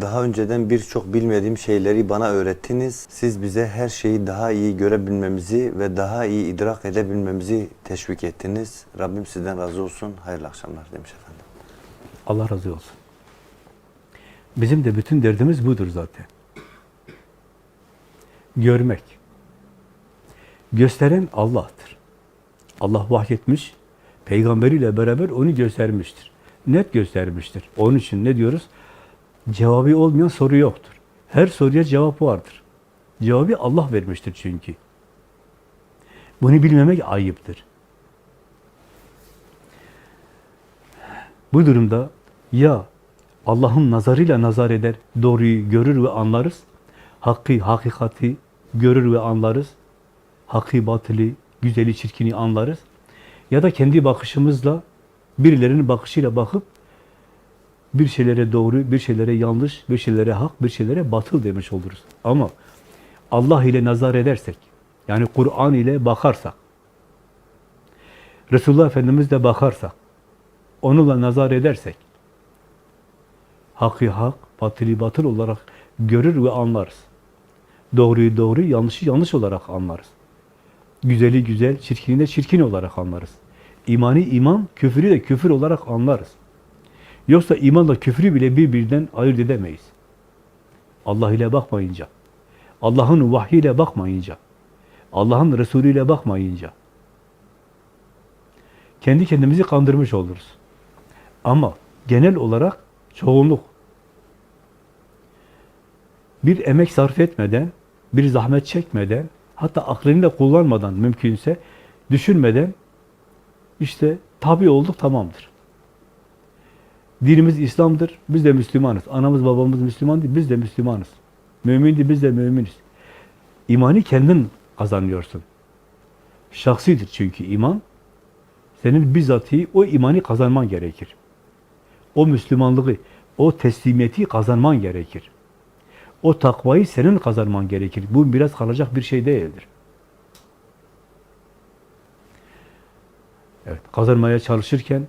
Daha önceden birçok bilmediğim şeyleri bana öğrettiniz. Siz bize her şeyi daha iyi görebilmemizi ve daha iyi idrak edebilmemizi teşvik ettiniz. Rabbim sizden razı olsun. Hayırlı akşamlar demiş efendim. Allah razı olsun. Bizim de bütün derdimiz budur zaten. Görmek. Gösteren Allah'tır. Allah vahyetmiş, peygamberiyle beraber onu göstermiştir. Net göstermiştir. Onun için ne diyoruz? Cevabı olmayan soru yoktur. Her soruya cevap vardır. Cevabı Allah vermiştir çünkü. Bunu bilmemek ayıptır. Bu durumda ya Allah'ın nazarıyla nazar eder, doğruyu görür ve anlarız. Hakkı, hakikati görür ve anlarız. Hakkı, batılı, güzeli, çirkini anlarız. Ya da kendi bakışımızla, birilerinin bakışıyla bakıp bir şeylere doğru, bir şeylere yanlış, bir şeylere hak, bir şeylere batıl demiş oluruz. Ama Allah ile nazar edersek, yani Kur'an ile bakarsak, Resulullah Efendimizle bakarsak, onunla nazar edersek, hakkı hak, batılı batıl olarak görür ve anlarız. Doğruyu doğru, yanlışı yanlış olarak anlarız. Güzeli güzel, çirkini de çirkin olarak anlarız. İmanı iman, küfürü de küfür olarak anlarız. Yoksa imanla küfrü bile birbirinden ayırt edemeyiz. Allah ile bakmayınca, Allah'ın vahyiyle bakmayınca, Allah'ın Resulü ile bakmayınca, kendi kendimizi kandırmış oluruz. Ama genel olarak çoğunluk bir emek sarf etmeden, bir zahmet çekmeden, hatta aklını da kullanmadan mümkünse düşünmeden işte tabi olduk tamamdır. Dinimiz İslam'dır, biz de Müslümanız. Anamız babamız Müslüman değil, biz de Müslümanız. Mümindi, biz de müminiz. İmanı kendin kazanıyorsun. Şahsidir çünkü iman. Senin bizzatihi o imanı kazanman gerekir. O Müslümanlığı, o teslimiyeti kazanman gerekir. O takvayı senin kazanman gerekir. Bu biraz kalacak bir şey değildir. Evet, kazanmaya çalışırken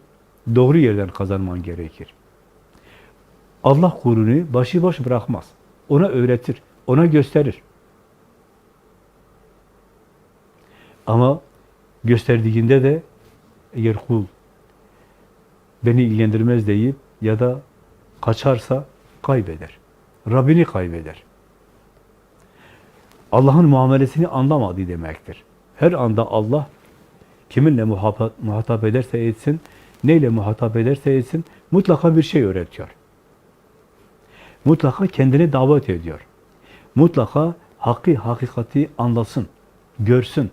doğru yerden kazanman gerekir. Allah kulunu başıboş bırakmaz. Ona öğretir, ona gösterir. Ama gösterdiğinde de eğer kul beni ilgilendirmez deyip ya da kaçarsa kaybeder. Rabbini kaybeder. Allah'ın muamelesini anlamadı demektir. Her anda Allah kiminle muhatap, muhatap ederse etsin, neyle muhatap ederse etsin, mutlaka bir şey öğretiyor. Mutlaka kendini davet ediyor. Mutlaka hakkı, hakikati anlasın, görsün.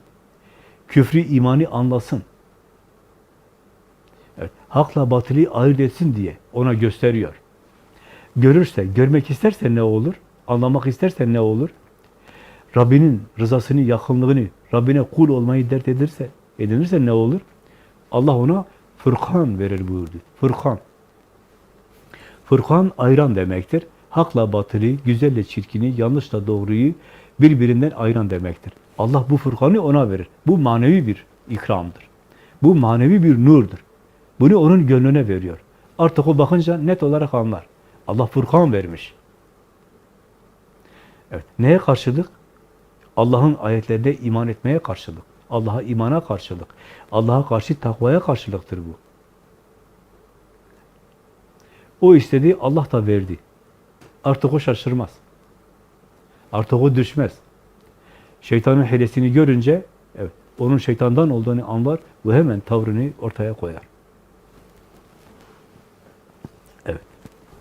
Küfrü, imani anlasın. Evet, hakla batılı ayırt etsin diye ona gösteriyor. Görürse, görmek isterse ne olur? Anlamak isterse ne olur? Rabbinin rızasını, yakınlığını, Rabbine kul olmayı dert edilirse, edinirse ne olur? Allah ona Furkan verir buyurdu. Furkan. Furkan ayıran demektir. Hakla batılı, güzelle çirkini, yanlışla doğruyu birbirinden ayıran demektir. Allah bu Furkan'ı ona verir. Bu manevi bir ikramdır. Bu manevi bir nurdur. Bunu onun gönlüne veriyor. Artık o bakınca net olarak anlar. Allah Furkan vermiş. Evet. Neye karşılık? Allah'ın ayetlerine iman etmeye karşılık. Allah'a imana karşılık. Allah'a karşı takvaya karşılıktır bu. O istedi, Allah da verdi. Artık o şaşırmaz. Artık o düşmez. Şeytanın hilesini görünce, evet, onun şeytandan olduğunu anlar ve hemen tavrını ortaya koyar.